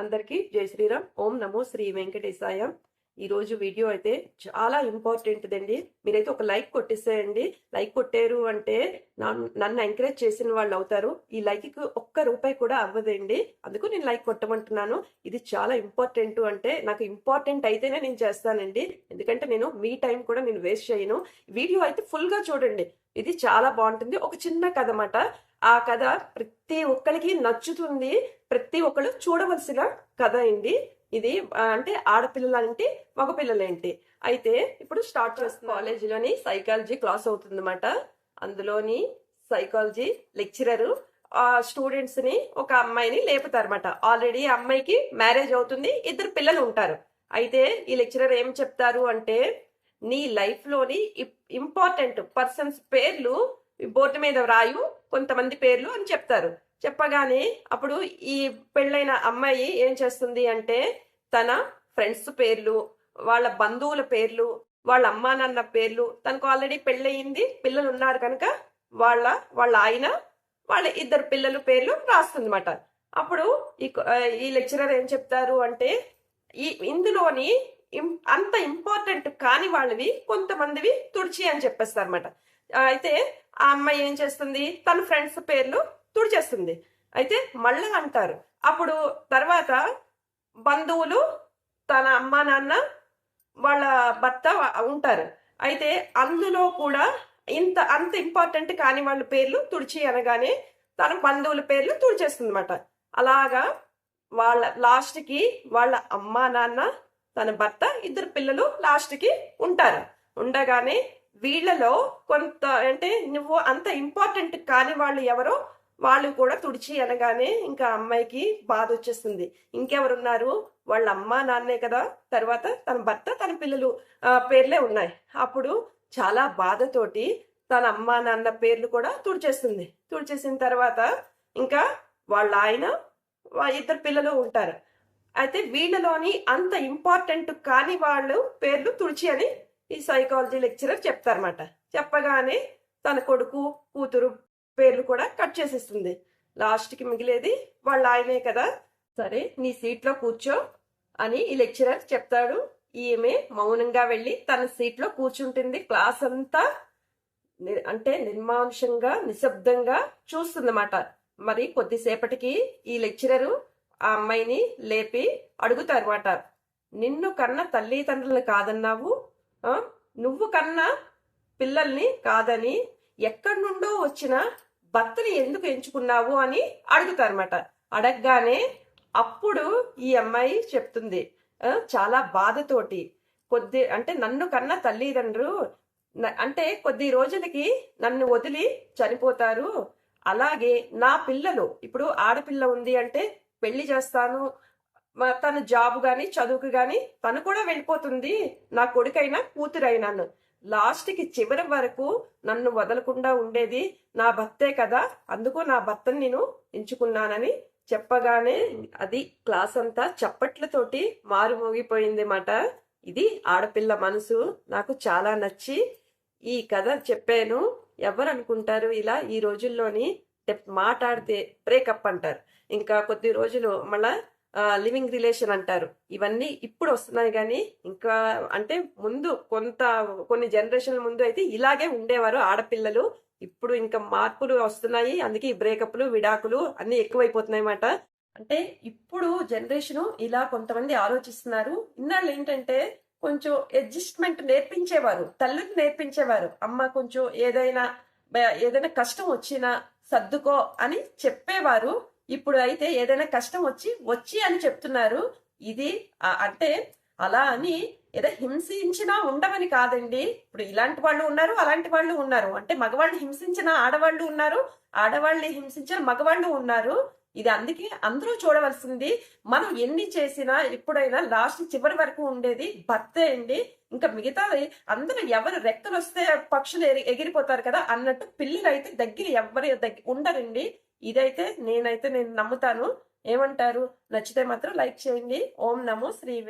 అందరికీ జై శ్రీరామ్. ఓం నమో శ్రీ వెంకటేశాయ. ఈ రోజు వీడియో అయితే చాలా ఇంపార్టెంట్ అండి మీరైతే ఒక లైక్ కొట్టేసేయండి. లైక్ కొట్టారు అంటే నన్ను నన్ను ఎంకరేజ్ చేసిన వాళ్ళు అవుతారు. ఈ లైక్కి ఒక్క రూపాయి కూడా అవ్వదండి. అందుకు నేను లైక్ కొట్టమంటున్నాను. ఇది చాలా ఇంపార్టెంట్ అంటే నాకు ఇంపార్టెంట్ అయితేనే నేను చేస్తానండి. ఎందుకంటే నేను మీ టైం కూడా నేను వేస్ట్ చేయను. వీడియో అయితే ఫుల్గా చూడండి. ఇది చాలా బాగుంటుంది. ఒక చిన్న కథ అన్నమాట ఆ కథ ప్రతి ఒక్కరికి నచ్చుతుంది. ప్రతి ఒక్కరు చూడవలసిన కథ అండి. ఇది అంటే ఆడపిల్లలంటే మగపిల్లలేంటి. అయితే ఇప్పుడు స్టార్ట్ చేస్తున్న కాలేజీలోని సైకాలజీ క్లాస్ అవుతుందన్నమాట. అందులోని సైకాలజీ లెక్చరర్ ఆ స్టూడెంట్స్ని ఒక అమ్మాయిని లేపుతారన్నమాట. ఆల్రెడీ అమ్మాయికి మ్యారేజ్ అవుతుంది. ఇద్దరు పిల్లలు ఉంటారు. అయితే ఈ లెక్చరర్ ఏం చెప్తారు అంటే నీ లైఫ్లోని ఇంపార్టెంట్ పర్సన్స్ పేర్లు బోర్డు మీద వ్రాయు. కొంతమంది పేర్లు అని చెప్తారు. చెప్పగానే అప్పుడు ఈ పెళ్ళైన అమ్మాయి ఏం చేస్తుంది అంటే తన ఫ్రెండ్స్ పేర్లు వాళ్ళ బంధువుల పేర్లు వాళ్ళ అమ్మా నాన్న పేర్లు తనకు ఆల్రెడీ పెళ్ళయింది పిల్లలు ఉన్నారు కనుక వాళ్ళ వాళ్ళ ఆయన వాళ్ళ ఇద్దరు పిల్లల పేర్లు రాస్తుందన్నమాట. అప్పుడు ఈ ఈ లెక్చరర్ ఏం చెప్తారు అంటే ఈ ఇందులోని అంత ఇంపార్టెంట్ కాని వాళ్ళవి కొంతమందివి తుడిచి అని చెప్పేస్తారు అనమాట అయితే ఆ అమ్మాయి ఏం చేస్తుంది? తన ఫ్రెండ్స్ పేర్లు తుడిచేస్తుంది. అయితే మళ్ళా అంటారు. అప్పుడు తర్వాత బంధువులు తన అమ్మ నాన్న వాళ్ళ భర్త ఉంటారు. అయితే అందులో కూడా ఇంత అంత ఇంపార్టెంట్ కాని వాళ్ళ పేర్లు తుడిచి అనగానే తన బంధువుల పేర్లు తుడిచేస్తుంది అనమాట అలాగా వాళ్ళ లాస్ట్కి వాళ్ళ అమ్మ నాన్న తన భర్త ఇద్దరు పిల్లలు లాస్ట్కి ఉంటారు. ఉండగానే వీళ్ళలో కొంత అంటే నువ్వు అంత ఇంపార్టెంట్ కాని వాళ్ళు ఎవరో వాళ్ళు కూడా తుడిచి అనగానే ఇంకా అమ్మాయికి బాధ వచ్చేస్తుంది. ఇంకెవరున్నారు? వాళ్ళ అమ్మ నాన్నే కదా. తర్వాత తన భర్త తన పిల్లలు పేర్లే ఉన్నాయి. అప్పుడు చాలా బాధతోటి తన అమ్మ నాన్న పేర్లు కూడా తుడిచేస్తుంది. తుడిచేసిన తర్వాత ఇంకా వాళ్ళ ఆయన ఇద్దరు పిల్లలు ఉంటారు. అయితే వీళ్ళలోని అంత ఇంపార్టెంట్ కాని వాళ్ళు పేర్లు తుడిచి అని ఈ సైకాలజీ లెక్చరర్ చెప్తారన్నమాట. చెప్పగానే తన కొడుకు కూతురు పేర్లు కూడా కట్ చేసేస్తుంది. లాస్ట్కి మిగిలేది వాళ్ళ ఆయనే కదా. సరే నీ సీట్లో కూర్చో అని ఈ లెక్చరర్ చెప్తాడు. ఈమె మౌనంగా వెళ్ళి తన సీట్లో కూర్చుంటుంది. క్లాస్ అంతా అంటే నిర్మానుషంగా నిశ్శబ్దంగా చూస్తుందన్నమాట. మరి కొద్దిసేపటికి ఈ లెక్చరరు ఆ అమ్మాయిని లేపి అడుగుతారన్నమాట. నిన్ను కన్న తల్లిదండ్రులను కాదన్నావు? నువ్వు కన్నా పిల్లల్ని కాదని ఎక్కడి నుండో వచ్చిన భర్తని ఎందుకు ఎంచుకున్నావు అని అడుగుతారన్నమాట. అడగగానే అప్పుడు ఈ అమ్మాయి చెప్తుంది చాలా బాధతోటి. కొద్ది అంటే నన్ను కన్నా తల్లిదండ్రులు న- అంటే కొద్ది రోజులకి నన్ను వదిలి చనిపోతారు. అలాగే నా పిల్లలు ఇప్పుడు ఆడపిల్ల ఉంది అంటే పెళ్ళి చేస్తాను తన జాబ్ గాని చదువుకు గాని తను కూడా వెళ్ళిపోతుంది. నా కొడుకైనా కూతురైనాను లాస్ట్కి చివరి వరకు నన్ను వదలకుండా ఉండేది నా భర్తే కదా. అందుకు నా భర్తని నేను ఎంచుకున్నానని చెప్పగానే అది క్లాస్ అంతా చప్పట్లతోటి మారుమోగిపోయింది మాట ఇది ఆడపిల్ల మనసు. నాకు చాలా నచ్చి ఈ కథ చెప్పాను. ఎవరు అనుకుంటారు ఇలా ఈ రోజుల్లోని మాట్లాడితే బ్రేకప్ అంటారు. ఇంకా కొద్ది రోజులు మళ్ళా లివింగ్ రిలేషన్ అంటారు. ఇవన్నీ ఇప్పుడు వస్తున్నాయి కానీ ఇంకా అంటే ముందు కొంత కొన్ని జనరేషన్ల ముందు అయితే ఇలాగే ఉండేవారు ఆడపిల్లలు. ఇప్పుడు ఇంకా మార్పులు వస్తున్నాయి. అందుకే ఈ బ్రేకప్లు విడాకులు అన్ని ఎక్కువైపోతున్నాయి అన్నమాట. అంటే ఇప్పుడు జనరేషన్ ఇలా కొంతమంది ఆలోచిస్తున్నారు. ఇన్నాళ్ళు ఏంటంటే కొంచెం అడ్జస్ట్మెంట్ నేర్పించేవారు తల్లికి నేర్పించేవారు. అమ్మ కొంచెం ఏదైనా ఏదైనా కష్టం వచ్చినా సర్దుకో అని చెప్పేవారు. ఇప్పుడు అయితే ఏదైనా కష్టం వచ్చి వచ్చి అని చెప్తున్నారు. ఇది అంటే అలా అని ఏదో హింసించినా ఉండమని కాదండి. ఇప్పుడు ఇలాంటి వాళ్ళు ఉన్నారు అలాంటి వాళ్ళు ఉన్నారు. అంటే మగవాళ్ళు హింసించిన ఆడవాళ్ళు ఉన్నారు ఆడవాళ్ళని హింసించిన మగవాళ్ళు ఉన్నారు. ఇది అందుకే అందరూ చూడవలసింది మనం ఎన్ని చేసినా ఎప్పుడైనా లాస్ట్ చివరి వరకు ఉండేది భర్తే అండి. ఇంకా మిగతా అందరూ ఎవరు రెక్కలు వస్తే పక్షులు ఎగిరిపోతారు కదా అన్నట్టు పిల్లలు అయితే దగ్గర ఎవరు దగ్గర ఉండరండి. ఇదైతే నేనైతే నేను నమ్ముతాను. ఏమంటారు? నచ్చితే మాత్రం లైక్ చేయండి. ఓం నమో శ్రీ